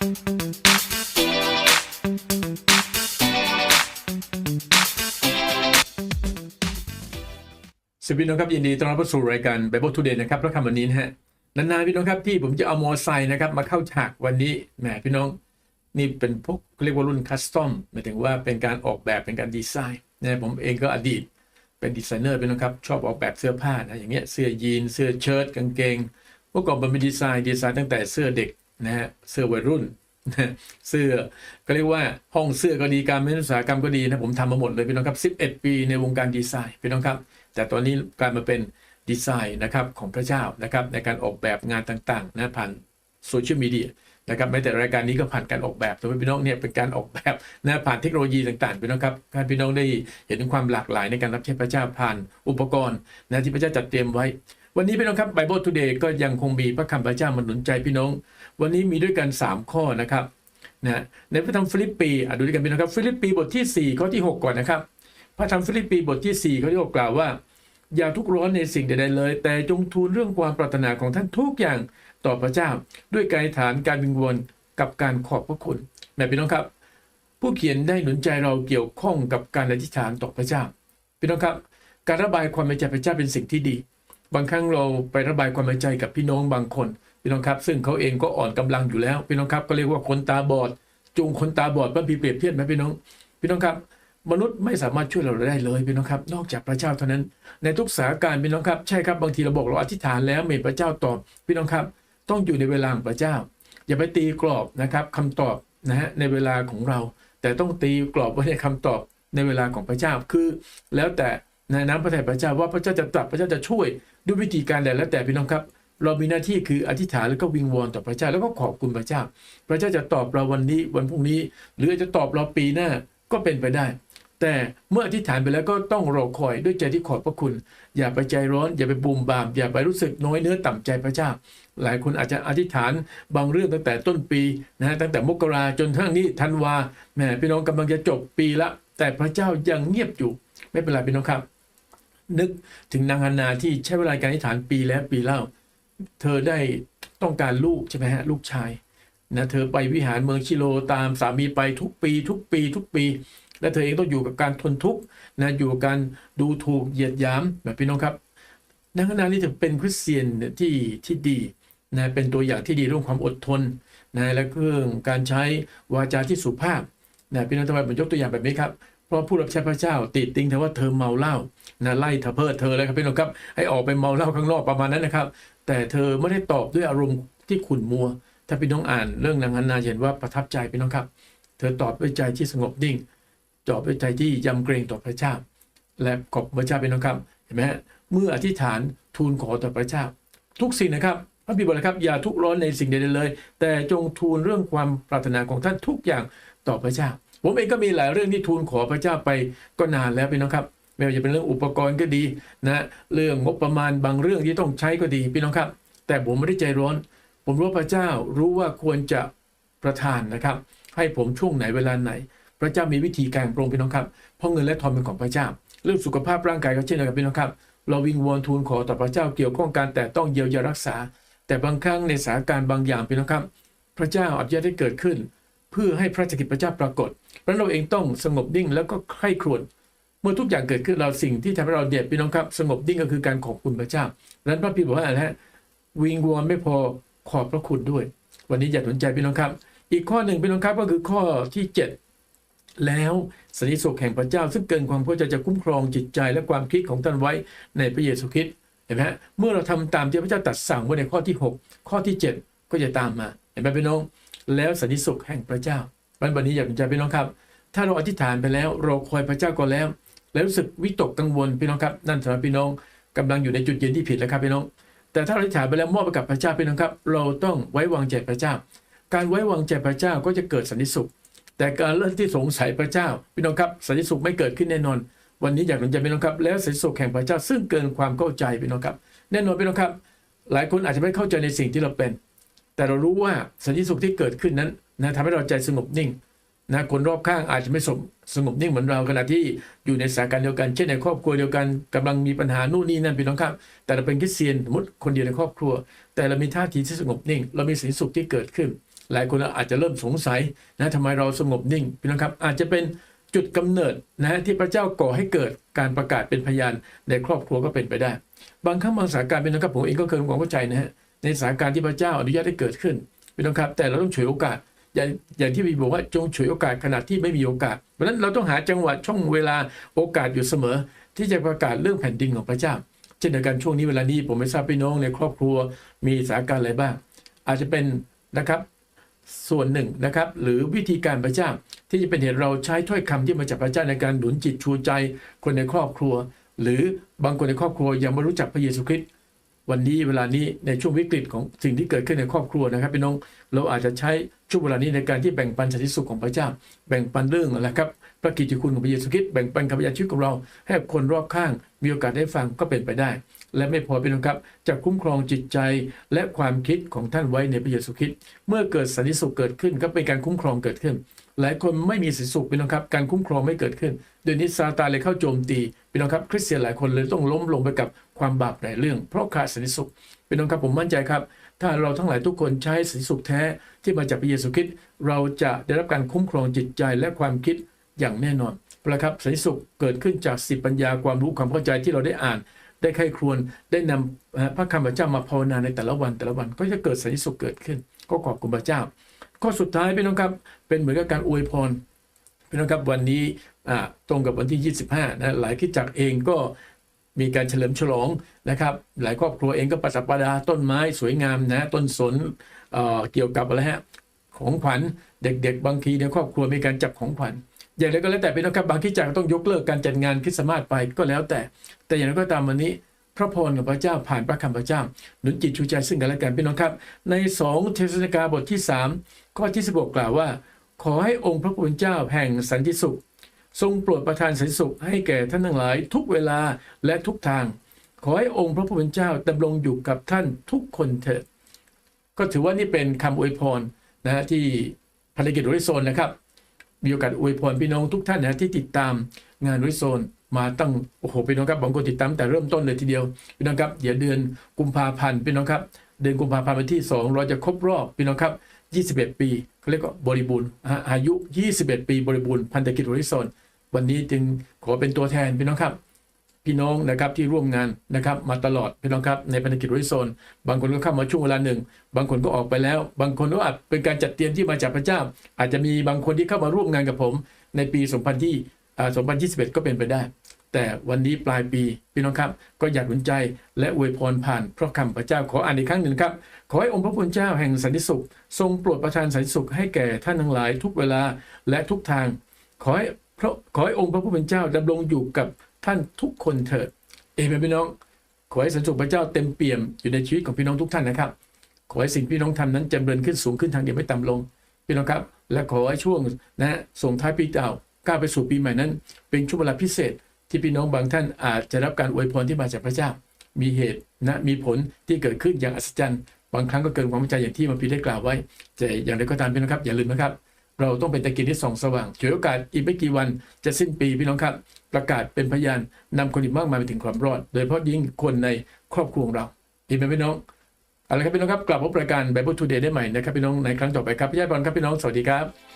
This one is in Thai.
สวัสดีน้องครับยินดีต้อนรับเข้าสู่รายการ Bible Today นะครับพระคำวันนี้นะฮะนานๆพี่น้องครับที่ผมจะเอามอไซค์นะครับมาเข้าฉากวันนี้แหมพี่น้องนี่เป็นพวกเรียกว่ารุ่นคัสตอมหมายถึงว่าเป็นการออกแบบเป็นการดีไซน์นะผมเองก็อดีตเป็นดีไซเนอร์พี่น้องครับชอบออกแบบเสื้อผ้านะอย่างเงี้ยเสื้อยีนเสื้อเชิ้ตกางเกงเมื่อก่อนผมเป็นดีไซน์ดีไซน์ตั้งแต่เสื้อเด็ก นะฮะเสื้อวัยรุ่นนะเสื้อก็เรียกว่าห้องเสื้อก็ดีการเป็นอุตสาหกรรมก็ดีนะผมทำมาหมดเลยพี่น้องครับ 11 ปีในวงการดีไซน์พี่น้องครับ แต่ตอนนี้กลายมาเป็นดีไซน์นะครับของพระเจ้านะครับในการออกแบบงานต่างๆนะผ่านโซเชียลมีเดียนะครับแม้แต่รายการนี้ก็ผ่านการออกแบบแต่ว่าพี่น้องเนี่ยเป็นการออกแบบนะผ่านเทคโนโลยีต่างๆพี่น้องครับให้พี่น้องได้เห็นถึงความหลากหลายในการรับใช้พระเจ้าผ่านอุปกรณ์นะที่พระเจ้าจัดเตรียมไว้ วันนี้พี่น้องครับ Bible Today ก็ยังคงมีพระคำพระเจ้ามาหนุนใจพี่น้อง วันนี้มีด้วยกัน 3 ข้อนะครับนะในพระธรรมฟิลิปปีอะดูด้วยกันพี่น้องครับ ฟิลิปปีบทที่ 4 ข้อที่ 6 ก่อนนะครับ พระธรรมฟิลิปปีบทที่ 4 ข้อที่ 6 กล่าวว่า อย่าทุกข์ร้อนในสิ่งใดๆเลย แต่จงทูลเรื่องความปรารถนาของท่านทุกอย่างต่อพระเจ้า ด้วยการฐานการวิงวอนกับการขอบพระคุณแม่พี่น้องครับ ผู้เขียนได้หนุนใจเราเกี่ยวข้องกับการอธิษฐานต่อพระเจ้าพี่น้องครับ การระบายความในใจพระเจ้าเป็นสิ่งที่ดี บางครั้งเราไประบายความในใจกับพี่น้องบางคน พี่น้องครับ ซึ่งเขาเองก็อ่อนกำลังอยู่แล้วพี่น้องครับก็เรียกว่าคนตาบอด จูงคนตาบอดมันมีเปรียบเทียบไหมพี่น้อง พี่น้องครับ มนุษย์ไม่สามารถช่วยเราได้เลยพี่น้องครับ นอกจากพระเจ้าเท่านั้น ในทุกสถานการณ์พี่น้องครับใช่ครับบางทีเราบอกเราอธิษฐานแล้วไม่พระเจ้าตอบพี่น้องครับ ต้องอยู่ในเวลาของพระเจ้า อย่าไปตีกรอบนะครับคำตอบนะฮะในเวลาของเรา แต่ต้องตีกรอบไว้ในคำตอบในเวลาของพระเจ้าคือ แล้วแต่ในน้ำพระทัยพระเจ้าว่าพระเจ้าจะตรัสพระเจ้าจะช่วยด้วยวิธีการใดแล้วแต่พี่น้องครับ เรามีหน้าที่คืออธิษฐานแล้วก็วิงวอนต่อพระเจ้าแล้วก็ขอบคุณพระเจ้า พระเจ้าจะตอบเราวันนี้วันพรุ่งนี้ หรืออาจจะตอบเราปีหน้าก็เป็นไปได้ แต่เมื่ออธิษฐานไปแล้วก็ต้องรอคอยด้วยใจที่ขอบพระคุณ อย่าไปใจร้อน อย่าไปบูมบาม อย่าไปรู้สึกน้อยเนื้อต่ำใจพระเจ้า หลายคนอาจจะอธิษฐานบางเรื่องตั้งแต่ต้นปีนะฮะตั้งแต่มกราจนทั้งนี้ธันวาแหมพี่น้องกำลังจะจบปีละ แต่พระเจ้ายังเงียบอยู่ไม่เป็นไรพี่น้องครับ นึกถึงนางฮานาที่ใช้เวลาการอธิษฐานปีแล้วปีเล่า เธอได้ต้องการลูกใช่ไหมฮะลูกชายนะเธอไปวิหารเมืองชิโลตามสามีไปทุกปี ทุกปี ทุกปี และเธอเองต้องอยู่กับการทนทุกข์นะอยู่กับการดูถูกเหยียดหยามแบบพี่น้องครับนางฮานานี่ถือเป็นคริสเตียนที่ที่ดีนะเป็นตัวอย่างที่ดีเรื่องความอดทนนะและเรื่องการใช้วาจาที่สุภาพนะพี่น้องทำไมผมยกตัวอย่างแบบนี้ครับ พราะผู้รับใช้พระเจ้า ติดติงเธอว่าเธอเมาเหล้านะไล่เธอเพิดเธอเลยครับพี่น้องครับ ให้ออกไปเมาเหล้าข้างนอกประมาณนั้นนะครับ แต่เธอไม่ได้ตอบด้วยอารมณ์ที่ขุ่นมัว ถ้าพี่น้องอ่านเรื่องนางฮันนาเห็นว่าประทับใจพี่น้องครับ เธอตอบด้วยใจที่สงบนิ่งตอบด้วยใจที่ยำเกรงต่อพระเจ้า และขอบพระเจ้าพี่น้องครับเห็นไหมฮะเมื่ออธิษฐานทูลขอต่อพระเจ้า ทุกสิ่งนะครับพระบิดบอกเลยครับอย่าทุกร้อนในสิ่งใดเลย แต่จงทูลเรื่องความปรารถนาของท่านทุกอย่างต่อพระเจ้า ผมเองก็มีหลายเรื่องที่ทูลขอพระเจ้าไปก็นานแล้วพี่น้องครับไม่ว่าจะเป็นเรื่องอุปกรณ์ก็ดีนะเรื่องงบประมาณบางเรื่องที่ต้องใช้ก็ดีพี่น้องครับ แต่ผมไม่ได้ใจร้อน ผมรู้พระเจ้ารู้ว่าควรจะประทานนะครับ ให้ผมช่วงไหนเวลาไหน พระเจ้ามีวิธีการโปรงพี่น้องครับเพราะเงินและทองเป็นของพระเจ้า เรื่องสุขภาพร่างกายก็เช่นเดียวกันพี่น้องครับเราวิงวอนทูลขอต่อพระเจ้าเกี่ยวข้องการแต่ต้องเยียวยารักษา แต่บางครั้งในสถานการณ์บางอย่างพี่น้องครับ พระเจ้าอนุญาตให้เกิดขึ้น เพื่อให้พระรากิจพระเจ้าปรากฏเพราะเราเองต้องสงบนิ่งแล้วก็ใคร่ครวญเมื่อทุกอย่างเกิดขึ้นเราสิ่งที่ทำให้เราเดียดพี่น้องครับ สงบนิ่งก็คือการขอบคุณพระเจ้าดังนั้นพระพิบอกว่าอะไรฮะวิงวอนไม่พอขอบพระคุณด้วย วันนี้อย่าสนใจพี่น้องครับ อีกข้อหนึ่งพี่น้องครับก็คือข้อที่ 7 แล้วสันติสุขแห่งพระเจ้า ซึ่งเกินความเข้าใจจะคุ้มครองจิตใจและความคิดของท่านไว้ในพระเยซูคริสต์เห็นไหมฮะเมื่อเราทำตามที่พระเจ้าตรัดสั่งไว้ในข้อที่ 6 ข้อที่ 7 ก็จะตามมา ห็นไหมพี่น้อง แล้วสันติสุขแห่งพระเจ้าวันวันนี้อยากสนใจพี่น้องครับ ถ้าเราอธิษฐานไปแล้วเราคอยพระเจ้าก่อนแล้ว แล้วรู้สึกวิตกกังวลพี่น้องครับ นั่นสำหรับพี่น้องกำลังอยู่ในจุดยืนที่ผิดแล้วครับพี่น้อง แต่ถ้าเราอธิษฐานไปแล้วมอบไปกับพระเจ้าพี่น้องครับ เราต้องไว้วางใจพระเจ้า การไว้วางใจพระเจ้าก็จะเกิดสันติสุข แต่การเริ่มที่สงสัยพระเจ้าพี่น้องครับสันติสุขไม่เกิดขึ้นแน่นอน วันนี้อยากหนุนใจพี่น้องครับ แล้วสันติสุขแห่งพระเจ้าซึ่งเกินความเข้าใจพี่น้องครับ แน่นอนพี่น้องครับ หลายคนอาจจะไม่เข้าใจในสิ่งที่เราเป็น แต่เรารู้ว่าสันติสุขที่เกิดขึ้นนั้นนะทำให้เราใจสงบนิ่งนะคนรอบข้างอาจจะไม่สงสงบนิ่งเหมือนเราขณะที่อยู่ในสถานการณ์เดียวกัน เช่นในครอบครัวเดียวกันกำลังมีปัญหานู่นนี่นั่นพี่น้องครับ แต่เราเป็นคริสเตียนสมมติคนเดียวในครอบครัว แต่เรามีท่าทีที่สงบนิ่ง เรามีสันติสุขที่เกิดขึ้น หลายคนอาจจะเริ่มสงสัยนะทำไมเราสงบนิ่งพี่น้องครับ อาจจะเป็นจุดกำเนิดนะที่พระเจ้าก่อให้เกิดการประกาศเป็นพยานในครอบครัวก็เป็นไปได้ บางครั้งบางสถานการณ์เป็นนะครับผมเองก็เคยมีความเข้าใจนะฮะ ในสถานการณ์ที่พระเจ้าอนุญาตให้เกิดขึ้นพี่น้องครับ แต่เราต้องฉวยโอกาสอย่างอย่างที่พี่บอกว่าจงฉวยโอกาสขณะที่ไม่มีโอกาสเพราะฉะนั้นเราต้องหาจังหวะช่องเวลาโอกาสอยู่เสมอ ที่จะประกาศเรื่องแผ่นดินของพระเจ้า เช่นเดียวกันช่วงนี้เวลานี้ผมไม่ทราบพี่น้องในครอบครัวมีสถานการณ์อะไรบ้าง อาจจะเป็นนะครับส่วนหนึ่งนะครับหรือวิธีการพระเจ้าที่จะเป็นเหตุเราใช้ถ้อยคำที่มาจากพระเจ้าในการหนุนจิตชูใจคนในครอบครัว หรือบางคนในครอบครัวยังไม่รู้จักพระเยซูคริสต์ วันนี้เวลานี้ในช่วงวิกฤตของสิ่งที่เกิดขึ้นในครอบครัวนะครับพี่น้องเราอาจจะใช้ช่วงเวลานี้ในการที่แบ่งปันสันติสุขของพระเจ้า แบ่งปันเรื่องอะไรครับพระกิตติคุณของพระเยซูคริสต์แบ่งปันคำพยานชีวิตของเราให้คนรอบข้างมีโอกาสได้ฟังก็เป็นไปได้ และไม่พอเป็นรองครับจะคุ้มครองจิตใจและความคิดของท่านไว้ในพระเยซูคริสต์เมื่อเกิดสันติสุขเกิดขึ้นก็เป็นการคุ้มครองเกิดขึ้น หลายคนไม่มีสันติสุขเป็นรองครับการคุ้มครองไม่เกิดขึ้นโดยนี้ซาตานเลยเข้าโจมตีเป็นรองครับคริสเตียนหลายคนเลยต้องล้มลงไปกับความบาปหลายเรื่อง เพราะขาดสันติสุขเป็นรองครับผมมั่นใจครับถ้าเราทั้งหลายทุกคนใช้สันติสุขแท้ที่มาจากพระเยซูคริสต์เราจะได้รับการคุ้มครองจิตใจและความคิดอย่างแน่นอนนะครับสันติสุขเกิดขึ้นจากสิปัญญาความรู้ความเข้าใจที่เราได้อ่าน ได้ใคร่ครวญได้นำพระคำพระเจ้ามาภาวนาในแต่ละวันแต่ละวันก็จะเกิดสันติสุขเกิดขึ้น ก็ขอบคุณพระเจ้า ข้อสุดท้ายพี่น้องครับเป็นเหมือนกับการอวยพรพี่น้องครับวันนี้ตรงกับวันที่ 25นะหลายคิดจักเองก็มีการเฉลิมฉลองนะครับ หลายครอบครัวเองก็ประดับประดาต้นไม้สวยงามนะต้นสนเเกี่ยวกับอะไรฮะของขวัญเด็ก ๆ บางทีในครอบครัวมีการจับของขวัญ อย่างไรก็แล้วแต่เป็นนะครับบางที่จักต้องยกเลิกการจัดงานคริสต์มาสไปก็แล้วแต่ แต่อย่างไรก็ตามวันนี้ พระพรของพระเจ้าผ่านพระคำพระเจ้าหนุนจิตชูใจซึ่งกันและกันพี่น้องครับ ใน2เทสนิกาบทที่ 3 ข้อที่ 16 กล่าวว่า ขอให้องค์พระผู้เป็นเจ้าแห่งสันติสุข ทรงโปรดประทานสันติสุขให้แก่ท่านทั้งหลาย ทุกเวลาและทุกทาง ขอให้องค์พระผู้เป็นเจ้าดำรงอยู่กับท่านทุกคนเถิดก็ถือว่านี่เป็นคำอวยพรนะฮะที่ภารกิจโริโซนนะครับ มีโอกาสอวยพรพี่น้องทุกท่านนะที่ติดตามงานริโซนมาตั้งโอ้โหพี่น้องครับบางคนติดตามแต่เริ่มต้นเลยทีเดียวพี่น้องครับเดี๋ยวเดือนกุมภาพันธ์พี่น้องครับเดือนกุมภาพันธ์วันที่ 2 เราจะครบรอบพี่น้องครับ 21 ปีเขาเรียกว่าบริบูรณ์อายุ 21 ปีบริบูรณ์พันธกิจริโซนวันนี้จึงขอเป็นตัวแทนพี่น้องครับ พี่น้องนะครับที่ร่วมงานนะครับมาตลอดพี่น้องครับในพันธกิจริโซน บางคนก็เข้ามาช่วงเวลาหนึ่ง บางคนก็ออกไปแล้ว บางคนก็อาจเป็นการจัดเตรียมที่มาจากพระเจ้า อาจจะมีบางคนที่เข้ามาร่วมงานกับผม ในปี2000ที่2021 ก็เป็นไปได้ แต่วันนี้ปลายปีพี่น้องครับก็อยากหนุนใจและอวยพรผ่านพระคำพระเจ้าขออ่านอีกครั้งหนึ่งครับขอให้องค์พระผู้เป็นเจ้าแห่งสันติสุข ทรงโปรดประทานสันติสุขให้แก่ท่านทั้งหลายทุกเวลาและทุกทาง ขอให้พระขอให้องค์พระผู้เป็นเจ้าดำรงอยู่กับ ท่านทุกคนเถิด เอเมนพี่น้อง ขอให้สันติสุขพระเจ้าเต็มเปี่ยมอยู่ในชีวิตของพี่น้องทุกท่านนะครับ ขอให้สิ่งพี่น้องทำนั้นจำเริญขึ้นสูงขึ้นทางเดียวไม่ต่ำลง พี่น้องครับ และขอให้ช่วงนะส่งท้ายปีเก่าก้าวไปสู่ปีใหม่นั้น เป็นช่วงเวลาพิเศษ ที่พี่น้องบางท่านอาจจะรับการอวยพรที่มาจากพระเจ้า มีเหตุนะมีผลที่เกิดขึ้นอย่างอัศจรรย์ บางครั้งก็เกินความเข้าใจอย่างที่มันพีได้กล่าวไว้แต่อย่างไรก็ตามพี่น้องครับอย่าลืมนะครับ เราต้องเป็นตะกินที่ส่องสว่างฉวยโอกาสอีกไม่กี่วันจะสิ้นปีพี่น้องครับ ประกาศเป็นพยานนำคนอีกมากมายไปถึงความรอด โดยเฉพาะยิ่งคนในครอบครัวของเราอีกไหมพี่น้องเอาละครับพี่น้องครับกลับพบรายการ Bible Today ได้ใหม่นะครับพี่น้องในครั้งต่อไปครับพี่ยาบอลครับพี่น้องสวัสดีครับ